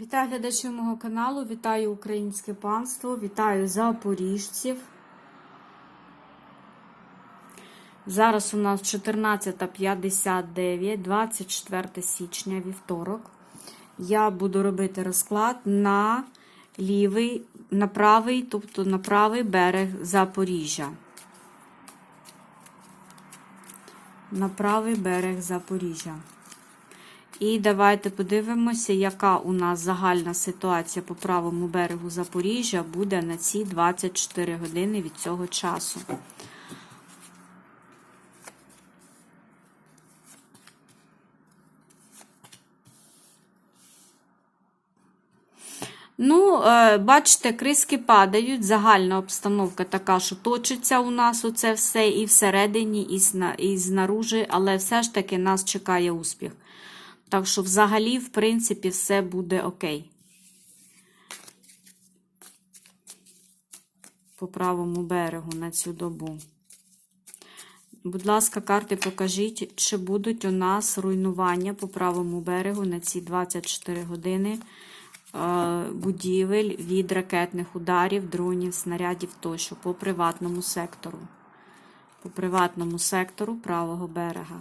Вітаю глядачів мого каналу, вітаю українське панство, вітаю запоріжців. Зараз у нас 14.59, 24 січня, вівторок. Я буду робити розклад на лівий, на правий, тобто на правий берег Запоріжжя. На правий берег Запоріжжя. І давайте подивимося, яка у нас загальна ситуація по правому берегу Запоріжжя буде на ці 24 години від цього часу. Ну, е, бачите, криски падають. Загальна обстановка така, що точиться у нас оце все і всередині, і, знаружи, але все ж таки нас чекає успіх. Так що, взагалі, в принципі, все буде окей. По правому берегу на цю добу. Будь ласка, карти покажіть, чи будуть у нас руйнування по правому берегу на ці 24 години е, будівель від ракетних ударів, дронів, снарядів тощо по приватному сектору. По приватному сектору правого берега.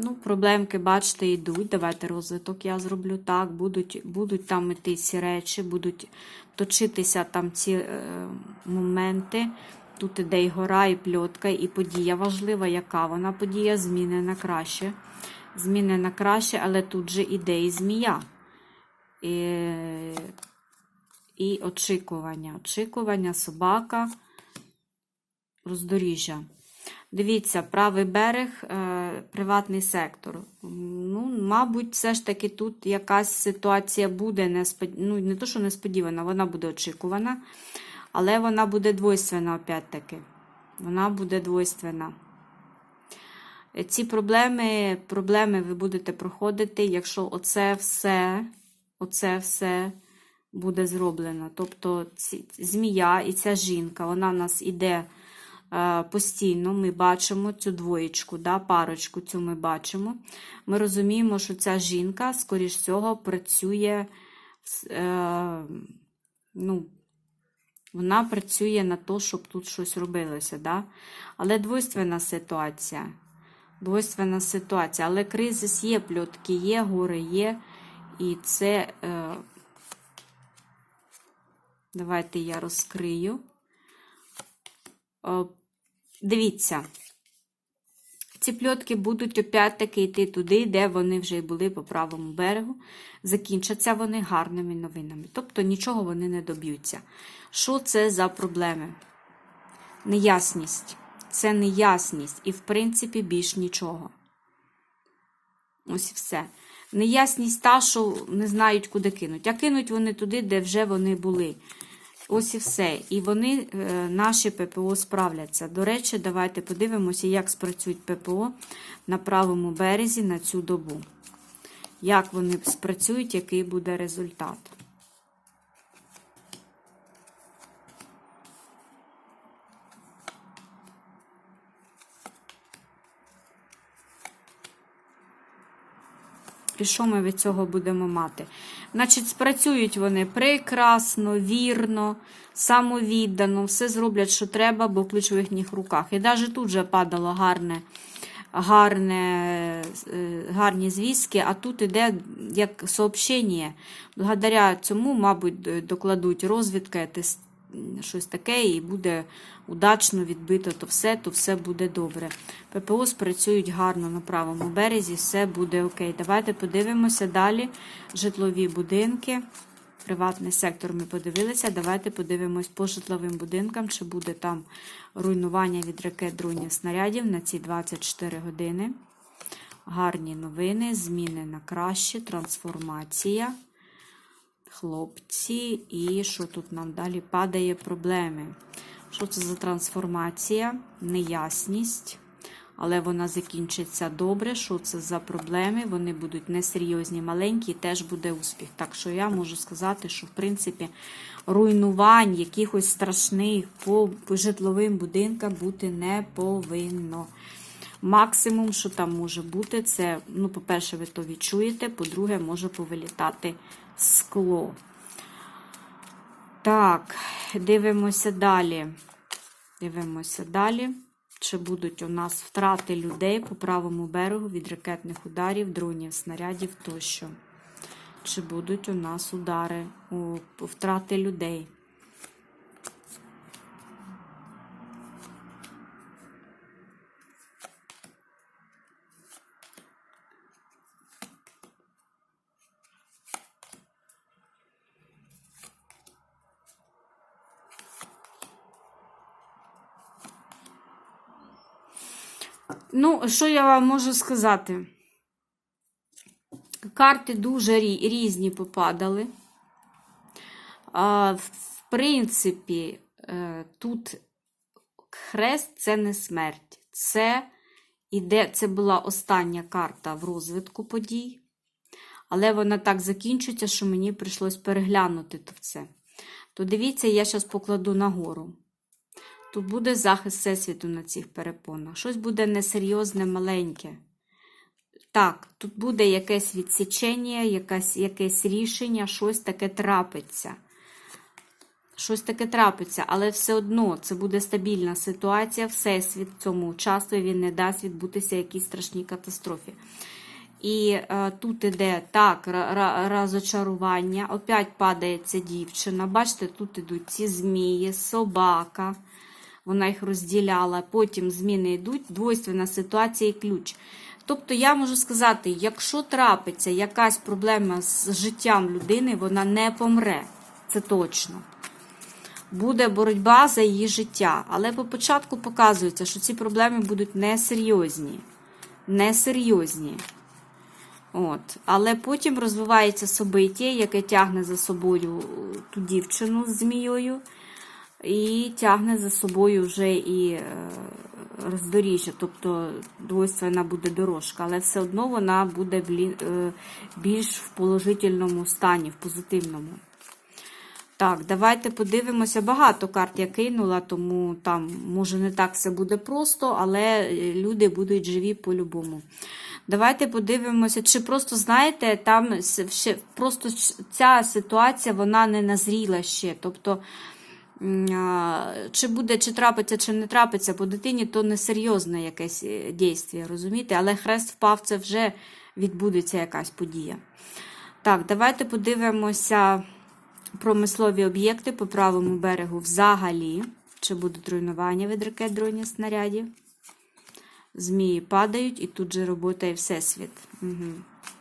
Ну, проблемки, бачите, йдуть. Давайте розвиток я зроблю так. Будуть будуть там іти ці речі, будуть точитися там ці е, моменти. Тут іде і гора, і пльотка, і подія важлива, яка вона подія, зміни на краще. Зміни на краще, але тут же іде і змія. І, і очікування. Очікування, собака, роздоріжжя. Дивіться, правий берег, е, приватний сектор. Ну, Мабуть, все ж таки тут якась ситуація буде неспод... ну, не то, що несподівана, вона буде очікувана, але вона буде двойственна, опять-таки. Вона буде двойственна. Ці проблеми, проблеми ви будете проходити, якщо оце все, оце все буде зроблено. Тобто ці, змія і ця жінка, вона в нас іде. Е, постійно ми бачимо цю двоєчку, да, парочку цю ми бачимо. Ми розуміємо, що ця жінка, скоріш всього, працює, е, ну, вона працює на те, щоб тут щось робилося. Да? Але двойственна ситуація. Двойственна ситуація. Але кризис є, пльотки є, гори є. І це. Е, Давайте я розкрию. Дивіться, ці пльотки будуть опять-таки йти туди, де вони вже були по правому берегу. Закінчаться вони гарними новинами. Тобто нічого вони не доб'ються. Що це за проблеми? Неясність. Це неясність. І, в принципі, більш нічого. Ось і все. Неясність та, що не знають, куди кинуть. А кинуть вони туди, де вже вони були. Ось і все. І вони, е, наші ППО, справляться. До речі, давайте подивимося, як спрацюють ППО на правому березі на цю добу. Як вони спрацюють, який буде результат. І що ми від цього будемо мати? Значить, спрацюють вони прекрасно, вірно, самовіддано, все зроблять, що треба, бо ключ в їхніх руках. І навіть тут вже падало гарне, гарне, е, гарні звістки, а тут іде як сообщення. Благодаря цьому, мабуть, докладуть розвідка, щось таке, і буде удачно відбито то все, то все буде добре. ППО спрацюють гарно на правому березі, все буде окей. Давайте подивимося далі. Житлові будинки. Приватний сектор ми подивилися. Давайте подивимось по житловим будинкам, чи буде там руйнування від ракет дронів снарядів на ці 24 години. Гарні новини, зміни на краще, трансформація. Хлопці, і що тут нам далі падає проблеми? Що це за трансформація? Неясність. Але вона закінчиться добре. Що це за проблеми? Вони будуть несерйозні, маленькі, і теж буде успіх. Так що я можу сказати, що, в принципі, руйнувань якихось страшних по житловим будинкам бути не повинно. Максимум, що там може бути, це, ну, по-перше, ви то відчуєте, по-друге, може повилітати скло. Так, дивимося далі. Дивимося далі. Чи будуть у нас втрати людей по правому берегу від ракетних ударів, дронів, снарядів тощо? Чи будуть у нас удари, втрати людей? Ну, що я вам можу сказати? Карти дуже різні попадали. В принципі, е, тут хрест це не смерть. Це, іде, це була остання карта в розвитку подій. Але вона так закінчується, що мені прийшлось переглянути це. То дивіться, я зараз покладу нагору. Тут буде захист Всесвіту на цих перепонах. Щось буде несерйозне, маленьке. Так, тут буде якесь відсічення, якесь, якесь рішення, щось таке трапиться. Щось таке трапиться, але все одно це буде стабільна ситуація. Всесвіт в цьому участвує, він не дасть відбутися якійсь страшній катастрофі. І е, тут іде так, розочарування. Опять падає ця дівчина. Бачите, тут ідуть ці змії, собака. Вона їх розділяла. Потім зміни йдуть, двойственна ситуація і ключ. Тобто, я можу сказати, якщо трапиться якась проблема з життям людини, вона не помре. Це точно. Буде боротьба за її життя. Але по початку показується, що ці проблеми будуть несерйозні. Несерйозні. От. Але потім розвивається собиття, яке тягне за собою ту дівчину з змією, і тягне за собою вже і е, роздоріжжя, тобто двойственна буде дорожка, але все одно вона буде е, більш в положительному стані, в позитивному. Так, давайте подивимося. Багато карт я кинула, тому там може не так все буде просто, але е, люди будуть живі по-любому. Давайте подивимося, чи просто знаєте, там ще просто ця ситуація вона не назріла ще. Тобто, чи буде, чи трапиться, чи не трапиться по дитині, то несерйозне якесь е, дійство, розумієте? Але хрест впав, це вже відбудеться якась подія. Так, давайте подивимося промислові об'єкти по правому берегу взагалі. Чи будуть руйнування від ракет дронів снарядів? Змії падають, і тут же робота і всесвіт. Угу.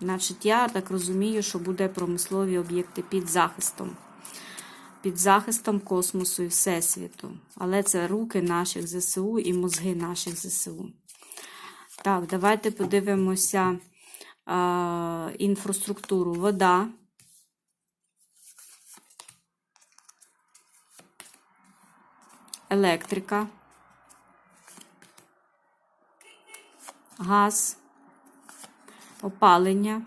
Значить, я так розумію, що буде промислові об'єкти під захистом. Під захистом космосу і всесвіту. Але це руки наших ЗСУ і мозги наших ЗСУ. Так, давайте подивимося а, інфраструктуру. Вода. Електрика. Газ, опалення,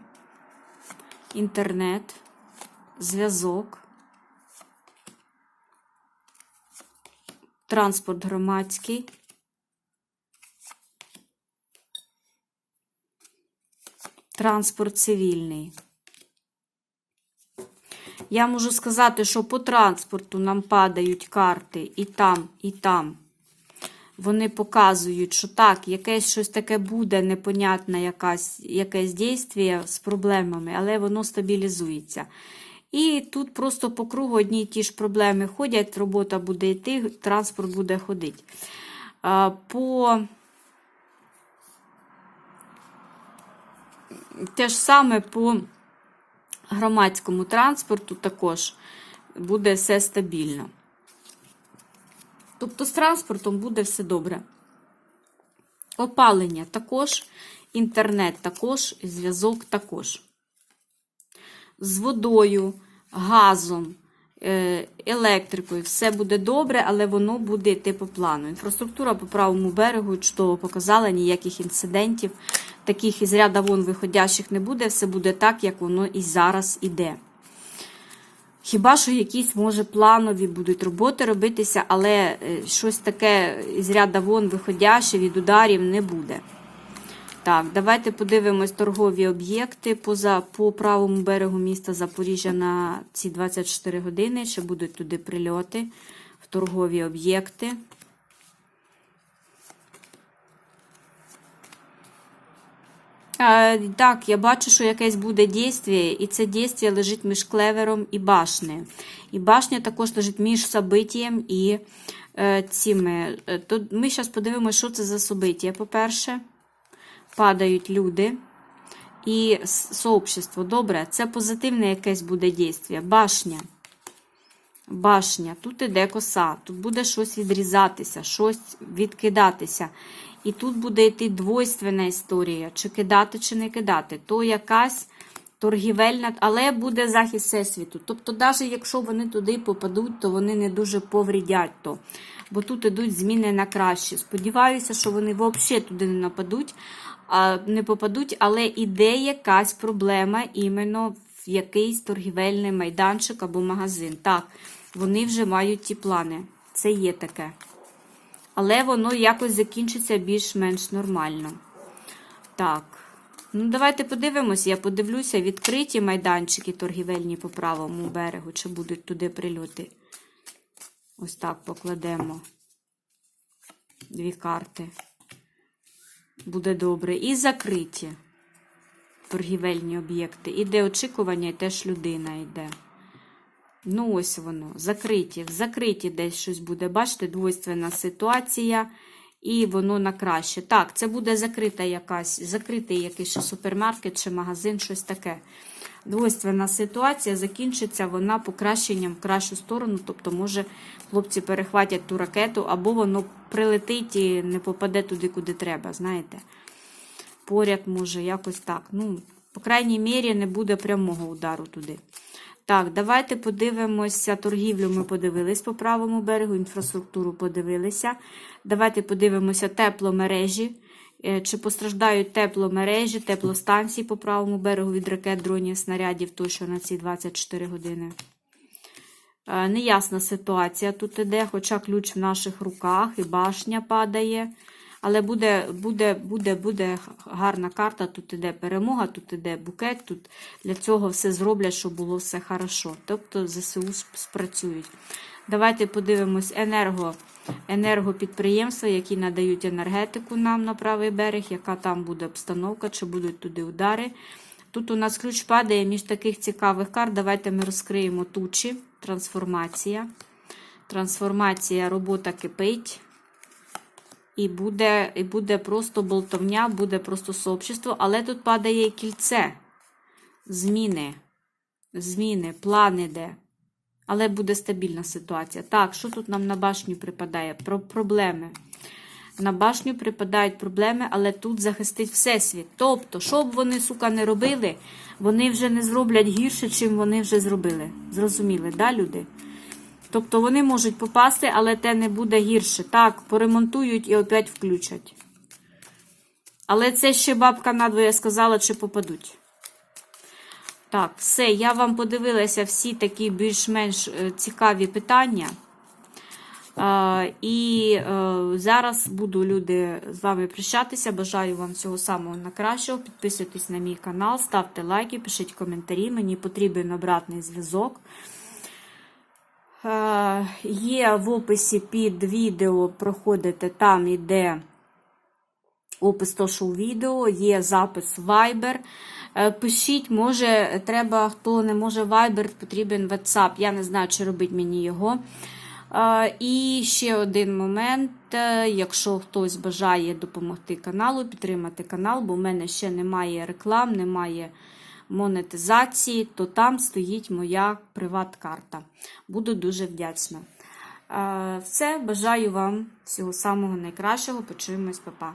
інтернет, зв'язок, транспорт громадський, транспорт цивільний. Я можу сказати, що по транспорту нам падають карти і там, і там. Вони показують, що так, якесь щось таке буде, непонятне якесь дійство з проблемами, але воно стабілізується. І тут просто по кругу одні й ті ж проблеми ходять, робота буде йти, транспорт буде ходити. По те ж саме по громадському транспорту також буде все стабільно. Тобто з транспортом буде все добре. Опалення також, інтернет також, зв'язок також. З водою, газом, е, електрикою все буде добре, але воно буде йти по плану. Інфраструктура по правому берегу чудово показала, ніяких інцидентів, таких із ряда вон виходящих не буде, все буде так, як воно і зараз іде. Хіба що якісь, може, планові будуть роботи робитися, але е, щось таке із ряда вон виходяще від ударів не буде. Так, давайте подивимось торгові об'єкти поза, по правому берегу міста Запоріжжя на ці 24 години. Ще будуть туди прильоти в торгові об'єкти. Так, я бачу, що якесь буде дійство, і це дійство лежить між клевером і башнею. І башня також лежить між собиттям і е, цими. Е, То ми зараз подивимося, що це за собиття. По-перше, падають люди і сообщество. Добре, це позитивне якесь буде дійство. Башня. Башня, тут іде коса, тут буде щось відрізатися, щось відкидатися. І тут буде йти двойственна історія, чи кидати, чи не кидати. То якась торгівельна, але буде захист всесвіту. Тобто, навіть якщо вони туди попадуть, то вони не дуже поврідять то. Бо тут ідуть зміни на краще. Сподіваюся, що вони взагалі туди не нападуть, не попадуть, але іде якась проблема іменно в якийсь торгівельний майданчик або магазин. Так, вони вже мають ті плани. Це є таке. Але воно якось закінчиться більш-менш нормально. Так. Ну, давайте подивимося. Я подивлюся, відкриті майданчики торгівельні по правому берегу, чи будуть туди прильоти. Ось так покладемо. Дві карти. Буде добре. І закриті торгівельні об'єкти. Іде очікування, і теж людина йде. Ну, ось воно. Закриті. В закриті десь щось буде. Бачите, двойственна ситуація. І воно на краще. Так, це буде закрита якась, закритий якийсь супермаркет чи магазин, щось таке. Двойственна ситуація закінчиться вона покращенням в кращу сторону. Тобто, може, хлопці перехватять ту ракету, або воно прилетить і не попаде туди, куди треба. Знаєте? Поряд може, якось так. Ну, по крайній мірі, не буде прямого удару туди. Так, давайте подивимося. Торгівлю ми подивились по правому берегу, інфраструктуру подивилися. Давайте подивимося тепломережі. Е, Чи постраждають тепломережі, теплостанції по правому берегу від ракет, дронів, снарядів тощо на ці 24 години. Е, Неясна ситуація тут іде, хоча ключ в наших руках і башня падає. Але буде, буде, буде, буде гарна карта. Тут іде перемога, тут іде букет. Тут для цього все зроблять, щоб було все хорошо. Тобто ЗСУ спрацюють. Давайте подивимось енерго, енергопідприємства, які надають енергетику нам на правий берег, яка там буде обстановка, чи будуть туди удари. Тут у нас ключ падає між таких цікавих карт. Давайте ми розкриємо тучі. Трансформація. Трансформація, робота кипить. І буде, і буде просто болтовня, буде просто сообщество, але тут падає і кільце. Зміни. Зміни, план іде. Але буде стабільна ситуація. Так, що тут нам на башню припадає? Про проблеми. На башню припадають проблеми, але тут захистить Всесвіт. Тобто, що б вони, сука, не робили, вони вже не зроблять гірше, чим вони вже зробили. Зрозуміли, да, люди? Тобто вони можуть попасти, але те не буде гірше. Так, поремонтують і опять включать. Але це ще бабка надвоє сказала, чи попадуть. Так, все, я вам подивилася всі такі більш-менш е, цікаві питання. Е, І е, зараз буду люди з вами прощатися. Бажаю вам всього самого найкращого. Підписуйтесь на мій канал, ставте лайки, пишіть коментарі. Мені потрібен обратний зв'язок. Є в описі під відео, проходите, там іде опис того, що відео, є запис Viber. Е, Пишіть, може, треба, хто не може Viber, потрібен WhatsApp. Я не знаю, чи робить мені його. Е, І ще один момент. е, Якщо хтось бажає допомогти каналу, підтримати канал, бо в мене ще немає реклам, немає монетизації, то там стоїть моя приват-карта. Буду дуже вдячна. Все, бажаю вам всього самого найкращого. Почуємось, па-па.